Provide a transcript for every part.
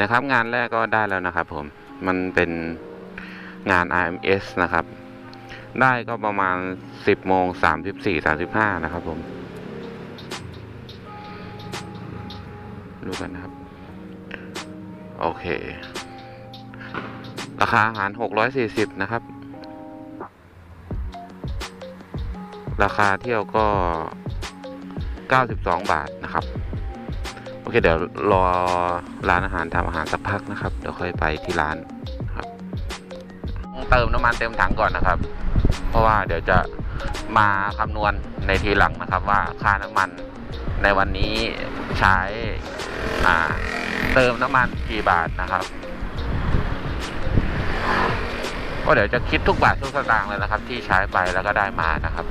นะครับงานแรกก็ได้แล้วนะครับผมมันเป็นงาน RMS นะครับ ได้ก็ประมาณ 10โมง34 35 นะครับผม ดูกันนะครับ โอเค ราคาอาหาร 640 นะครับ ราคาเที่ยวก็ 92 บาทนะครับ อเคเดี๋ยวรอร้านอาหารทำอาหารสักพักนะครับเดี๋ยวค่อยไปที่ร้านครับ เติมน้ำมันเต็มถังก่อนนะครับ เพราะว่าเดี๋ยวจะมาคำนวณในทีหลังนะครับว่าค่าน้ำมันในวันนี้ใช้อ่าเติมน้ำมันกี่บาทนะครับ ก็เดี๋ยวจะคิดทุกบาททุกสตางค์เลยนะครับ ที่ใช้ไปแล้วก็ได้มานะครับ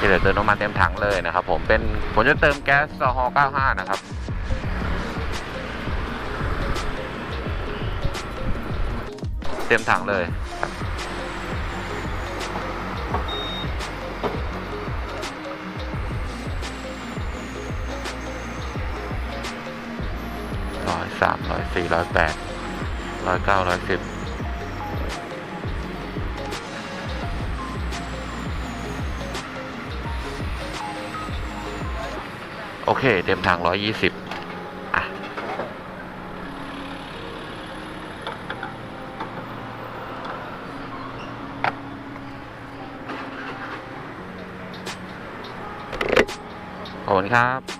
ที่เหลือเติมน้ำมันเต็มถังเลยนะครับผมเป็นผมจะเติมแก๊สซฮ95 นะครับเต็มถังเลยร้อยสามร้อยสี่ร้อยแปดร้อยเก้าร้อยสิบ โอเค เต็มทางร้อยยี่สิบอะ ขอบคุณครับ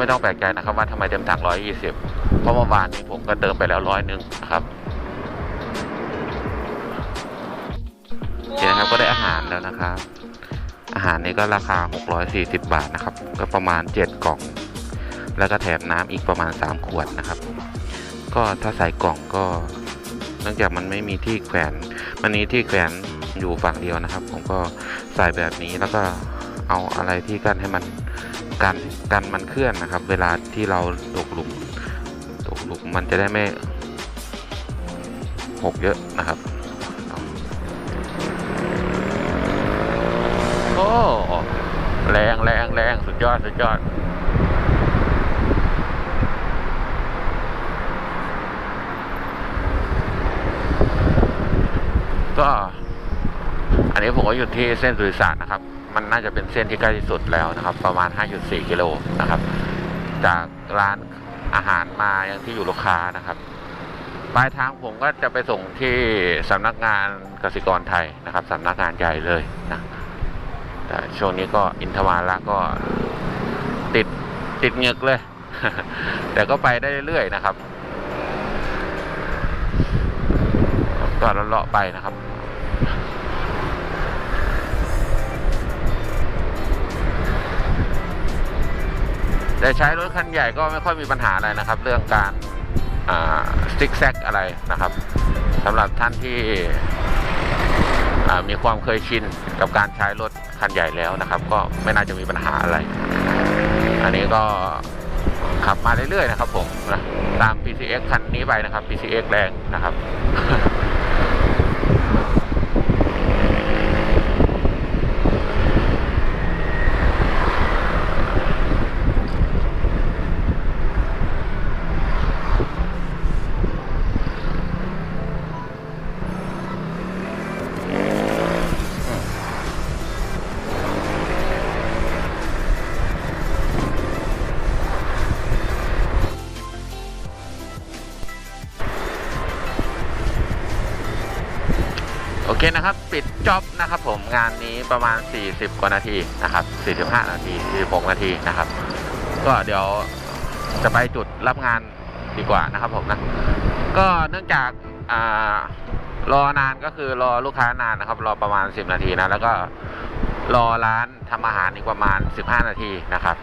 ไม่ต้องแปลกใจนะครับว่าทำไมเต็มถังร้อยยี่สิบเพราะเมื่อวานนี้ผมก็เติมไปแล้วร้อยหนึ่งนะครับโอเคนะครับก็ได้อาหารแล้วนะครับ อาหารนี้ก็ราคา 640 บาทนะครับ ก็ประมาณ 7 กล่อง แล้วก็แถมน้ำอีกประมาณ 3 ขวดนะครับ ก็ถ้าใส่กล่องก็เนื่องจากมันไม่มีที่แขวน มันมีที่แขวนอยู่ฝั่งเดียวนะครับ ผมก็ใส่แบบนี้แล้วก็เอาอะไรที่กั้นให้มัน กันกันมันเคลื่อนนะครับ เวลาที่เราตกหลุมตกหลุมมันจะได้ไม่หกเยอะนะครับโอ้แรงแรงแรงสุดยอดสุดยอดก็อันนี้ผมก็อยู่ที่เส้นสุริศาสตร์นะครับ มันน่าจะเป็นเส้นที่ใกล้ที่สุดแล้วนะครับ ประมาณ 5.4 กิโลนะครับ จากร้านอาหารมายังที่อยู่ลูกค้านะครับปลายทางผมก็จะไปส่งที่สำนักงานกสิกรไทยนะครับสำนักงานใหญ่เลยนะแต่ช่วงนี้ก็อินทวาระก็ติดติดเงือกเลย แต่ก็ไปได้เรื่อยๆนะครับ ก็เลาะๆไปนะครับ แต่ใช้รถคันใหญ่ก็ไม่ค่อยมีปัญหาอะไรนะครับ เรื่องการซิกแซกอะไรนะครับสำหรับท่านที่มีความเคยชินกับการใช้รถคันใหญ่แล้วนะครับ ก็ไม่น่าจะมีปัญหาอะไร อันนี้ก็ขับมาเรื่อยๆนะครับผมนะตาม PCX คันนี้ไปนะครับ PCX แรงนะครับ เคนะครับ ปิดจ็อบนะครับผมงานนี้ประมาณ 40 กว่านาทีนะครับ 45 นาที 46 นาทีนะครับ ก็เดี๋ยวจะไปจุดรับงานดีกว่านะครับผมนะ ก็เนื่องจากอ่ารอนานก็คือรอลูกค้านานนะครับ รอประมาณ 10 นาทีนะ แล้วก็รอร้านทำอาหารอีกประมาณ 15 นาทีนะครับ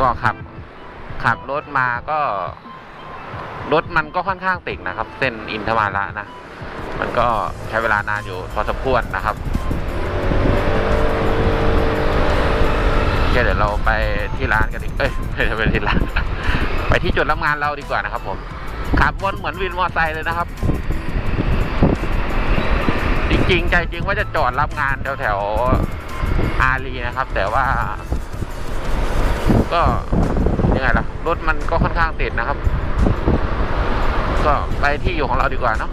ก็ขับขับรถมาก็รถมันก็ค่อนข้างติดนะครับ เส้นอินทวาระนะ มันก็ใช้เวลานานอยู่พอสมควรนะครับเคเดี๋ยวเราไปที่ร้านกันดีเอ้ยไม่ใช่ไปที่ร้าน ไปที่จุดรับงานเราดีกว่านะครับ ผมขับวนเหมือนวินมอเตอร์ไซค์เลยนะครับ จริงๆ ใจจริงว่าจะจอดรับงานแถวแถวๆอารีนะครับ แต่ว่า ก็ยังไงล่ะรถมันก็ค่อนข้างติดนะครับ ก็ไปที่อยู่ของเราดีกว่าเนาะ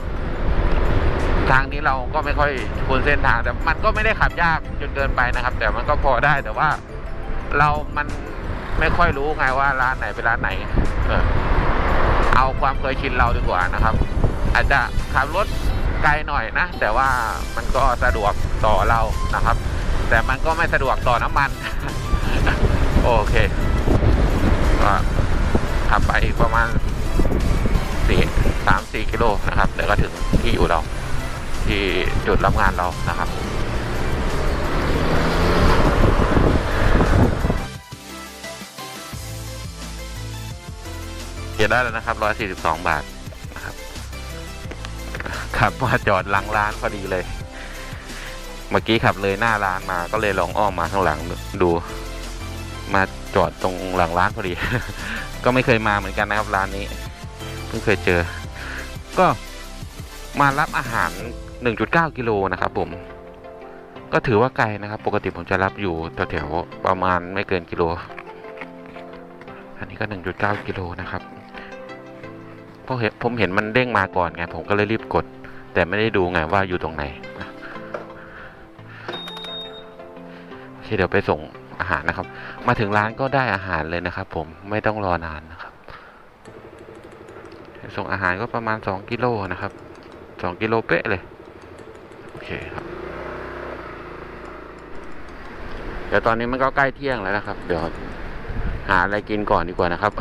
ทางนี้เราก็ไม่ค่อยคุ้นเส้นทาง แต่มันก็ไม่ได้ขับยากจนเกินไปนะครับ แต่มันก็พอได้แต่ว่าเรามันไม่ค่อยรู้ไงว่าร้านไหนเป็นร้านไหน เออเอาความเคยชินเราดีกว่านะครับ อาจจะขับรถไกลหน่อยนะ แต่ว่ามันก็สะดวกต่อเรานะครับ แต่มันก็ไม่สะดวกต่อน้ำมัน โอเคก็ขับไปประมาณสี่สามสี่กิโลนะครับเดี๋ยวก็ถึงที่อยู่เรา ที่จุดรับงานเรานะครับเขียนได้แล้วนะครับร้อยสี่สิบสองบาทนะครับขับมาจอดหลังร้านพอดีเลย เมื่อกี้ขับเลยหน้าร้านมาก็เลยลองอ้อมมาข้างหลังดู มาจอดตรงหลังร้านพอดี ก็ไม่เคยมาเหมือนกันนะครับร้านนี้ เพิ่งเคยเจอ ก็มารับอาหาร 1.9 กิโลนะครับผม ก็ถือว่าไกลนะครับ ปกติผมจะรับอยู่แถวๆประมาณไม่เกินกิโล อันนี้ก็ 1.9 กิโลนะครับเพราะเห็นผมเห็นมันเด้งมาก่อนไง ผมก็เลยรีบกด แต่ไม่ได้ดูไงว่าอยู่ตรงไหนโอเคเดี๋ยวไปส่งอาหารนะครับ มาถึงร้านก็ได้อาหารเลยนะครับ ผมไม่ต้องรอนานนะครับ ส่งอาหารก็ประมาณ2กิโลนะครับ2กิโลเป๊ะเลย โอเคครับเดี๋ยวตอนนี้มันก็ใกล้เที่ยงแล้วนะครับ เดี๋ยวหาอะไรกินก่อนดีกว่านะครับ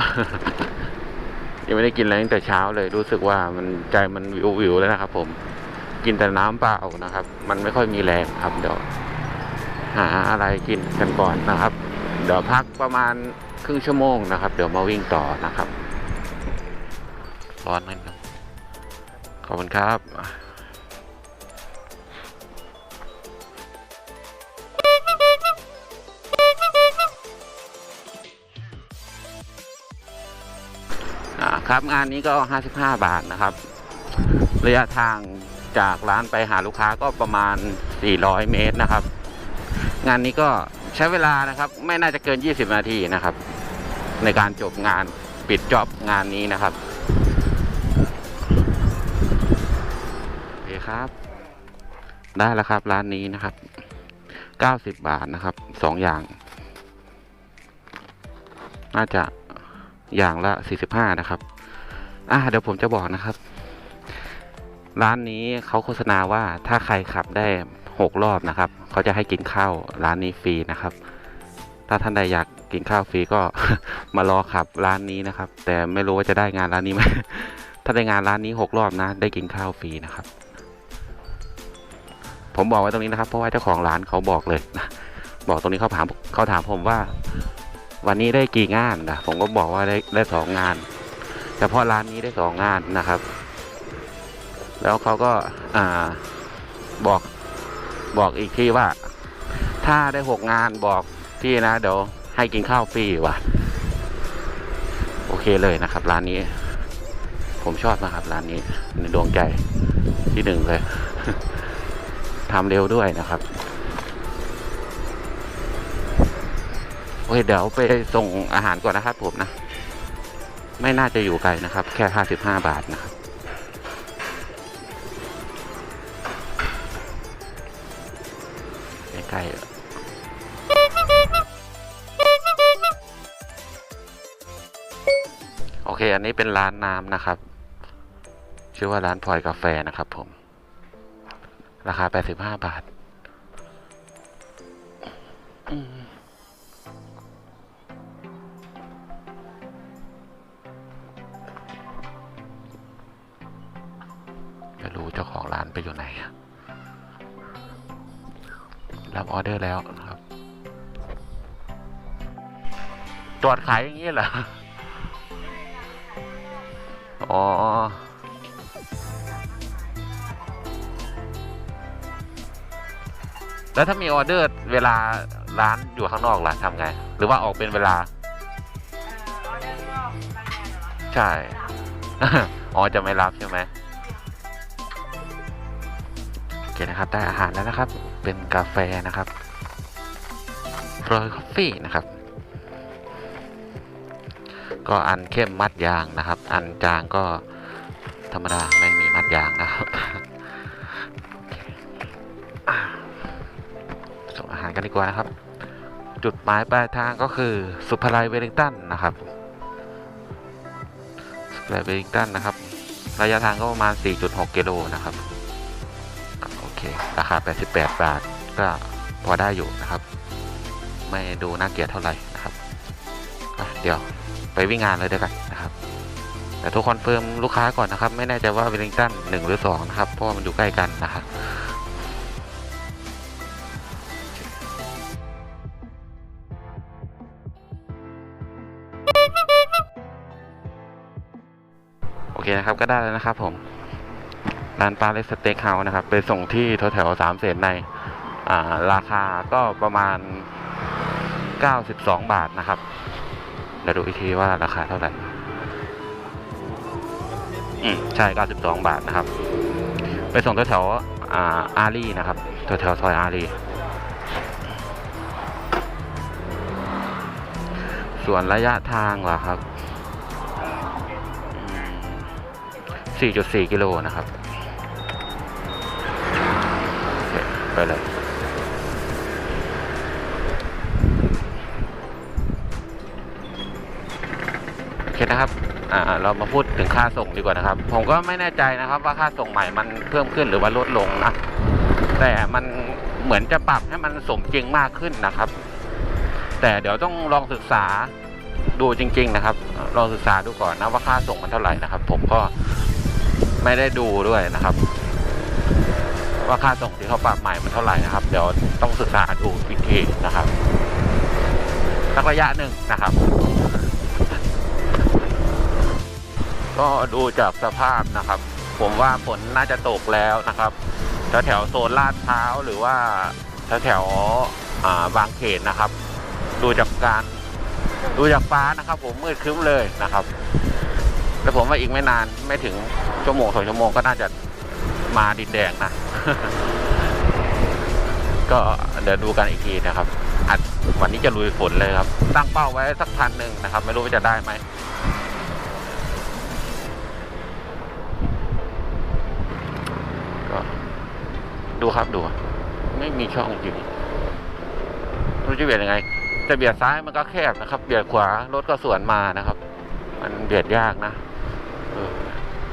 ยังไม่ได้กินอะไรตั้งแต่เช้าเลยรู้สึกว่ามันใจมันวิววิวแล้วนะครับ ผม กินแต่น้ำเปล่านะครับ มันไม่ค่อยมีแรงครับ เดี๋ยว หาอะไรกินกันก่อนนะครับ เดี๋ยวพักประมาณครึ่งชั่วโมงนะครับ เดี๋ยวมาวิ่งต่อนะครับร้อนนิดนึงขอบคุณครับ ครับงานนี้ก็ 55 บาทนะครับ ระยะทางจากร้านไปหาลูกค้าก็ประมาณ 400 เมตรนะครับ งานนี้ก็ใช้เวลานะครับ ไม่น่าจะเกิน 20 นาทีนะครับ ในการจบงานปิดจ็อบงานนี้นะครับโอเคครับ ได้แล้วครับร้านนี้นะครับ 90 บาทนะครับสองอย่าง น่าจะอย่างละ 45 นะครับ อ่าเดี๋ยวผมจะบอกนะครับ ร้านนี้เขาโฆษณาว่าถ้าใครขับได้6รอบนะครับเขาจะให้กินข้าวร้านนี้ฟรีนะครับ ถ้าท่านใดอยากกินข้าวฟรีก็มารอขับร้านนี้นะครับ แต่ไม่รู้ว่าจะได้งานร้านนี้ไหมถ้าได้งานร้านนี้6รอบนะ ได้กินข้าวฟรีนะครับ ผมบอกไว้ตรงนี้นะครับ เพราะว่าเจ้าของร้านเขาบอกเลยนะบอกตรงนี้เขาถามเขาถามผมว่า วันนี้ได้กี่งานนะผมก็บอกว่าได้ได้สองงาน ฉพาะร้านนี้ได้สองงานนะครับ แล้วเขาก็อ่าบอกบอกอีกที่ว่า ถ้าได้หกงานบอกพี่นะเดี๋ยวให้กินข้าวฟรีว่ะ โอเคเลยนะครับร้านนี้ ผมชอบนะครับร้านนี้ในดวงใจที่หนึ่งเลยทำเร็วด้วยนะครับโอเคเดี๋ยวไปส่งอาหารก่อนนะครับผมนะ ไม่น่าจะอยู่ไกลนะครับ แค่ห้าสิบห้าบาทนะครับ ใกล้ๆโอเค อันนี้เป็นร้านน้ำนะครับ ชื่อว่าร้านพลอยกาแฟนะครับผม ราคา 85 บาท อืม เจ้าของร้านไปอยู่ไหนอะรับออเดอร์แล้วนะครับตรวจขายอย่างนี้เหรอ อ๋อ แล้วถ้ามีออเดอร์เวลาร้านอยู่ข้างนอกล่ะทำไง หรือว่าออกเป็นเวลาออเดอร์ก็รายงานใช่ อ๋อ จะไม่รับใช่ไหม นะครับ ได้อาหารแล้วนะครับ เป็นกาแฟนะครับโรยคอฟฟี่นะครับ ก็อันเข้มมัดยางนะครับ อันจางก็ธรรมดาไม่มีมัดยางนะครับส่งอาหารกันดีกว่านะครับ จุดหมายปลายทางก็คือสุภาลัยเวลิงตันนะครับสุภาลัยเวลิงตันนะครับ ระยะทางก็ประมาณ 4.6 กิโลนะครับ เคราคา 88 บาท ก็พอได้อยู่นะครับ ไม่ดูน่าเกลียดเท่าไหร่นะครับเดี๋ยวไปวิ่งงานเลยเดียวกันนะครับ แต่ทุกคนเฟิร์มลูกค้าก่อนนะครับ ไม่แน่ใจว่าเวลลิงตัน1หรือ2นะครับ เพราะว่ามันอยู่ใกล้กันนะครับโอเคนะครับก็ได้แล้วนะครับผม ร้านปลาเลสเต็กเฮาส์นะครับ ไปส่งที่แถวแถวๆสามเสนในาราคาก็ประมาณ 92 บาทนะครับเดี๋ยวดูอีกทีว่าราคาเท่าไหร่ อืมใช่ 92 บาทนะครับ ไปส่งแถวแถวๆอารีนะครับแถวแถวๆซอยอารีส่วนระยะทางล่ะครับ 4.4 กิโลนะครับ ไปเลยโอเคนะครับอ่าเรามาพูดถึงค่าส่งดีกว่านะครับ ผมก็ไม่แน่ใจนะครับว่าค่าส่งใหม่มันเพิ่มขึ้นหรือว่าลดลงนะแต่มันเหมือนจะปรับให้มันสมจริงมากขึ้นนะครับ แต่เดี๋ยวต้องลองศึกษาดูจริง ๆ นะครับ ลองศึกษาดูก่อนนะว่าค่าส่งมันเท่าไหร่นะครับ ผมก็ไม่ได้ดูด้วยนะครับ ว่าค่าส่งที่เขาปรับใหม่มันเท่าไหร่นะครับ เดี๋ยวต้องศึกษาดูอีกทีนะครับสักระยะหนึ่งนะครับ ก็ดูจากสภาพนะครับ ผมว่าฝนน่าจะตกแล้วนะครับแถวแถวโซนลาดพร้าวหรือว่าแถวแถวบางเขนนะครับ ดูจากการดูจากฟ้านะครับ ผมมืดครึ้มเลยนะครับ แล้วผมว่าอีกไม่นานไม่ถึงชั่วโมงสองชั่วโมงก็น่าจะ มาดินแดงนะ ก็เดี๋ยวดูกันอีกทีนะครับอัดวันนี้จะลุยฝนเลยครับ ตั้งเป้าไว้สักพันหนึ่งนะครับ ไม่รู้ว่าจะได้ไหมก็ดูครับดู ไม่มีช่องจริงรู้จะเบียดยังไง จะเบียดซ้ายมันก็แคบนะครับ เบียดขวารถก็สวนมานะครับ มันเบียดยากนะ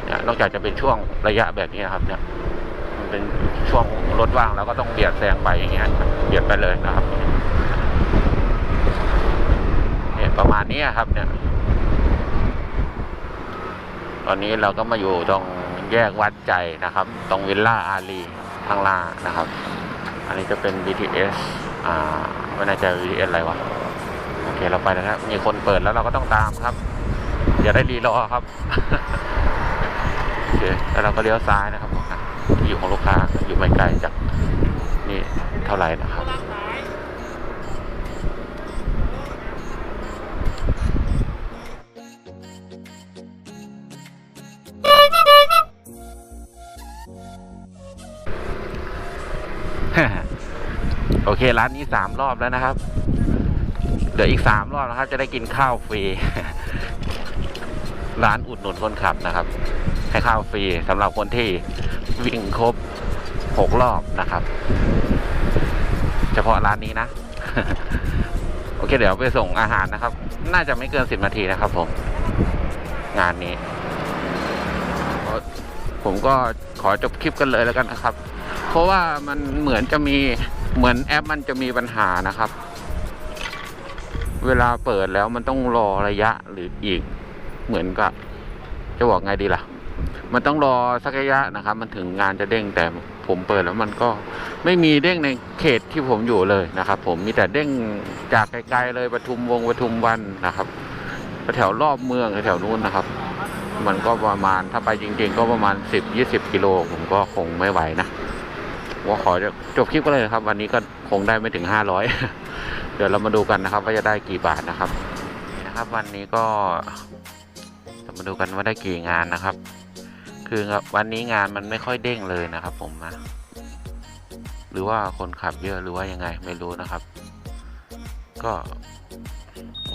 เนี่ยนอกจากจะเป็นช่วงระยะแบบนี้นครับ เนี่ยมันเป็นช่วงรถว่างแล้วก็ต้องเบียดแซงไปอย่างเงี้ยเบียดไปเลยนะครับเนี่ยประมาณนี้ครับ เนี่ย ตอนนี้เราก็มาอยู่ตรงแยกวัดใจนะครับ ตรงวิลล่าอารีทางล่างนะครับ อันนี้จะเป็น BTS อ่าไม่แน่ใจ BTS อะไรวะโอเคเราไปแล้วครับมีคนเปิดแล้วเราก็ต้องตามครับ อย่าได้รีรอครับ อเคแล้วเราก็เลี้ยวซ้ายนะครับอยู่ของลูกค้าอยู่ไม่ไกลจากนี่เท่าไหร่นะครับโอเค ร้านนี้สามรอบแล้วนะครับ เดี๋ยวอีกสามรอบนะครับ จะได้กินข้าวฟรี ร้านอุดหนุนคนขับนะครับ ให้ข้าวฟรีสำหรับคนที่วิ่งครบหกรอบนะครับ เฉพาะร้านนี้นะ โอเคเดี๋ยวไปส่งอาหารนะครับ น่าจะไม่เกินสิบนาทีนะครับผม งานนี้ ผมก็ขอจบคลิปกันเลยแล้วกันนะครับ เพราะว่ามันเหมือนจะมีเหมือนแอปมันจะมีปัญหานะครับ เวลาเปิดแล้วมันต้องรอระยะหรืออีกเหมือนกับจะบอกไงดีล่ะ มันต้องรอสักระยะนะครับ มันถึงงานจะเด้งแต่ผมเปิดแล้วมันก็ไม่มีเด้งในเขตที่ผมอยู่เลยนะครับ ผมมีแต่เด้งจากไกลๆเลยปทุมวงปทุมวันนะครับแถวรอบเมืองแถวนู้นนะครับ มันก็ประมาณถ้าไปจริง ๆ ก็ประมาณสิบยี่สิบกิโลผมก็คงไม่ไหวนะว่าขอจะจบคลิปก็เลยนะครับ วันนี้ก็คงได้ไม่ถึงห้าร้อยเดี๋ยวเรามาดูกันนะครับ ว่าจะได้กี่บาทนะครับนะครับ วันนี้ก็มาดูกันว่าได้กี่งานนะครับ คือวันนี้งานมันไม่ค่อยเด้งเลยนะครับ ผมนะ หรือว่าคนขับเยอะหรือว่ายังไงไม่รู้นะครับ ก็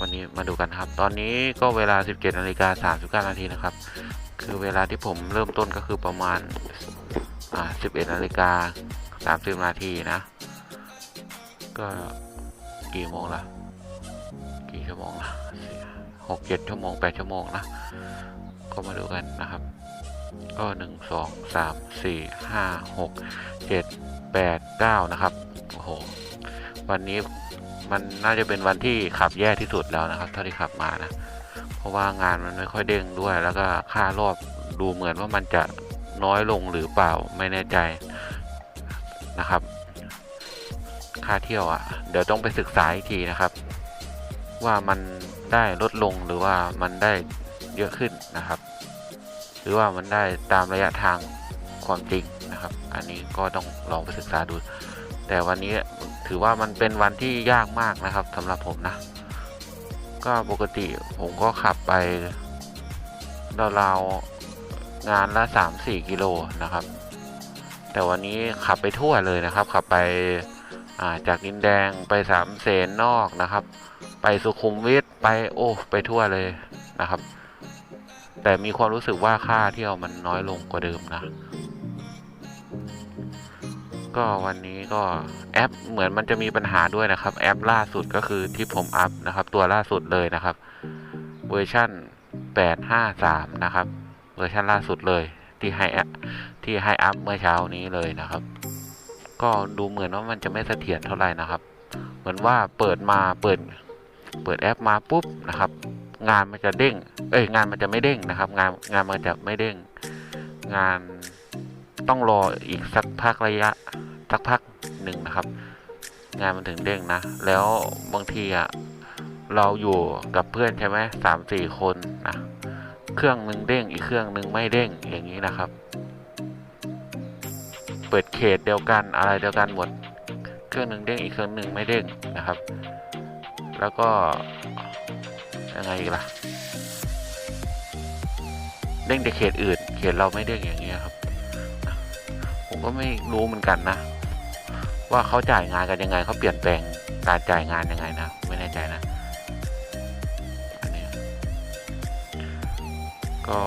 วันนี้มาดูกันครับ ตอนนี้ก็เวลา 17นาฬิกา39นาทีนะครับ คือเวลาที่ผมเริ่มต้นก็คือประมาณอ่า11นาฬิกา30นาทีนะ ก็กี่โมงละกี่ชั่วโมงละหกเจ็ดชั่วโมงแปดชั่วโมงนะก็มาดูกันนะครับ ก็หนึ่งสองสามสี่ห้าหกเจ็ดแปดเก้านะครับโอ้โหวันนี้มันน่าจะเป็นวันที่ขับแย่ที่สุดแล้วนะครับ เท่าที่ขับมานะ เพราะว่างานมันไม่ค่อยเด้งด้วย แล้วก็ค่ารอบดูเหมือนว่ามันจะน้อยลงหรือเปล่าไม่แน่ใจนะครับ ค่าเที่ยวอะ่ะ เดี๋ยวต้องไปศึกษาอีกทีนะครับ ว่ามันได้ลดลงหรือว่ามันได้เยอะขึ้นนะครับ หรือว่ามันได้ตามระยะทางความจริงนะครับ อันนี้ก็ต้องลองไปศึกษาดู แต่วันนี้ถือว่ามันเป็นวันที่ยากมากนะครับสำหรับผมนะ ก็ปกติผมก็ขับไปราวๆงานละสามสี่กิโลนะครับ แต่วันนี้ขับไปทั่วเลยนะครับ ขับไปาจากดินแดงไปสามเสนนอกนะครับ ไปสุขุมวิทไปโอ้ไปทั่วเลยนะครับ แต่มีความรู้สึกว่าค่าเที่ยวมันน้อยลงกว่าเดิมนะ ก็วันนี้ก็แอปเหมือนมันจะมีปัญหาด้วยนะครับ แอปล่าสุดก็คือที่ผมอัพนะครับ ตัวล่าสุดเลยนะครับเวอร์ชั่น 853 นะครับ เวอร์ชันล่าสุดเลยที่ให้แอที่ให้อัพเมื่อเช้านี้เลยนะครับ ก็ดูเหมือนว่ามันจะไม่เสถียรเท่าไหร่นะครับ เหมือนว่าเปิดมาเปิด เปิดแอปมาปุ๊บนะครับ งานมันจะเด้ง เอ้ยงานมันจะไม่เด้งนะครับ งานงานมันจะไม่เด้ง งานต้องรออีกสักพักระยะสักพักหนึ่งนะครับ งานมันถึงเด้งนะ แล้วบางทีอะเราอยู่กับเพื่อนใช่ไหมสามสี่คนนะเครื่องหนึ่งเด้งอีกเครื่องหนึ่งไม่เด้งอย่างนี้นะครับ เปิดเขตเดียวกันอะไรเดียวกันหมด เครื่องหนึ่งเด้งอีกเครื่องหนึ่งไม่เด้งนะครับ แล้วก็ ยังไงอีกล่ะ เด้งแต่เขตอื่น เขตเราไม่เด้งอย่างเงี้ยครับ ผมก็ไม่รู้เหมือนกันนะ ว่าเขาจ่ายงานกันยังไงเขาเปลี่ยนแปลงการจ่ายงานยังไงนะไม่แน่ใจนะอันนี้ก็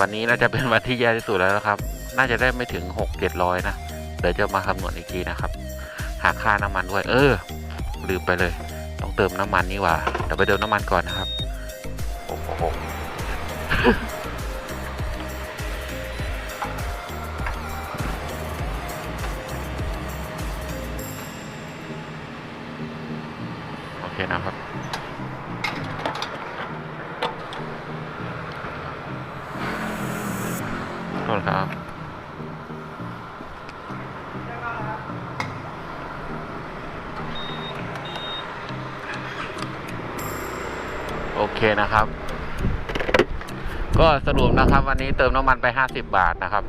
วันนี้น่าจะเป็นวันที่แย่ที่สุดแล้วนะครับ น่าจะได้ไม่ถึงหกเจ็ดร้อยนะ เดี๋ยวจะมาคำนวณอีกทีนะครับ หาค่าน้ำมันด้วย เออลืมไปเลย ต้องเติมน้ำมันนี่ว่าเดี๋ยวไปเติมน้ำมันก่อนนะครับ โอเคนะครับ โทษครับ โอเคนะครับ ก็สรุปนะครับวันนี้เติมน้ำมันไป 50 บาทนะครับ